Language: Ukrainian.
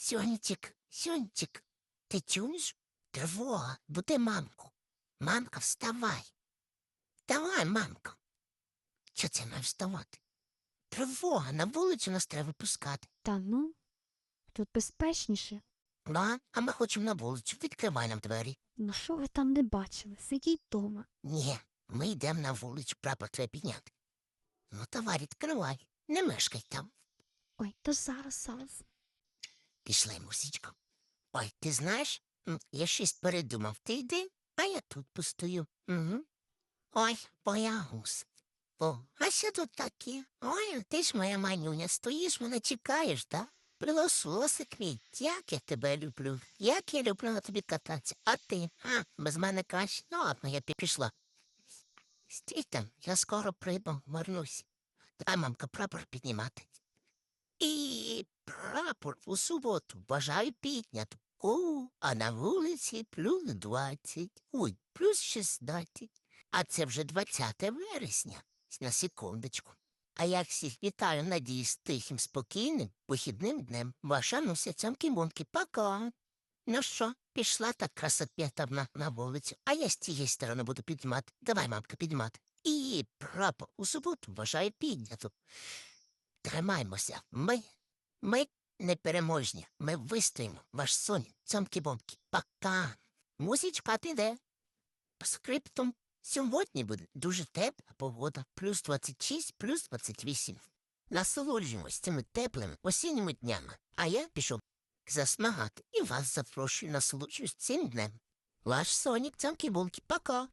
Сьончик, Сьончик, ти чуєш? Тривога, буди мамку. Мамка, вставай. Давай, мамка. Що це має вставати? Тривога, на вулицю нас треба пускати. Та ну, тут безпечніше. Ну, а ми хочемо на вулицю, відкривай нам двері. Ну що ви там не бачили? Сидіть дома. Ні, ми йдемо на вулицю, прапор треба підняти. Ну, давай, відкривай, не мешкай там. Ой, то зараз, зараз. Пішли, мусічко. Ой, ти знаєш, я щось передумав. Ти йди, а я тут постою. Угу. Ой, боягуз. О, а що тут таке? Ой, ти ж моя манюня, стоїш, мене чекаєш, да? Прилососик мій, як я тебе люблю, як я люблю на тобі кататися. А ти? А, без мене каші? Ну, ладно, я пішла. Стій там, я скоро прийду, вернусь. Дай, мамка, прапор піднімати. І прапор у суботу бажаю піднято. О, а на вулиці плюс двадцять. Ой, плюс шістнадцять. А це вже 20 вересня. На секундочку. А я всіх вітаю, надіюсь, тихим, спокійним, вихідним днем. Ваша Нуся цьомки-мунки. Пока. Ну що, пішла так красотпета на, вулицю, а я з тієї сторони буду піднімати. Давай, мамка, піднімати. І прапор у суботу вважаю піднято. Тримаймося. Ми, ми непереможні. Ми вистоїмо. Ваш сон, цьомки-бомки. Пока. Мусічка, ти де? По скриптум. Сьогодні буде дуже тепла погода. Плюс 26, плюс 28. Насолоджуємось цими теплими осінніми днями. А я пішов засмагати і вас запрошую насолоджуюсь цим днем. Ваш сонік, цьомки-бомки. Пока.